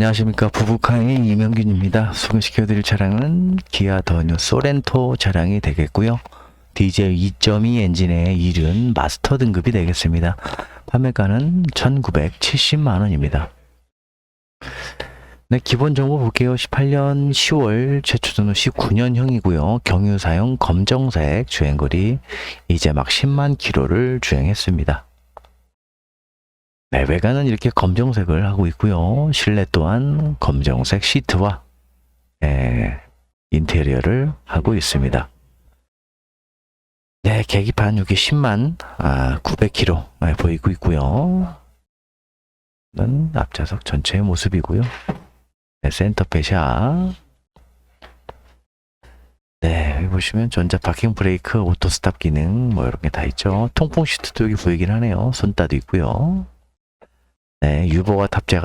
안녕하십니까 부부카의 이명균입니다. 소개시켜드릴 차량은 기아 더뉴 소렌토 차량이 되겠고요. 디젤 2.2 엔진의 이륜 마스터 등급이 되겠습니다. 판매가는 1970만 원입니다. 네, 기본 정보 볼게요. 18년 10월 최초전 후 19년형이고요. 경유 사용 검정색 주행거리 이제 막 10만 킬로를 주행했습니다. 네, 외관은 이렇게 검정색을 하고 있고요. 실내 또한 검정색 시트와 예, 인테리어를 하고 있습니다. 네, 계기판 여기 10만 아, 900km 네, 보이고 있고요. 는 앞좌석 전체의 모습이고요. 네, 센터 페샤. 네, 여기 보시면 전자 파킹 브레이크, 오토 스탑 기능 뭐 이런 게 다 있죠. 통풍 시트도 여기 보이긴 하네요. 손따도 있고요. 네, 유보가 탑재가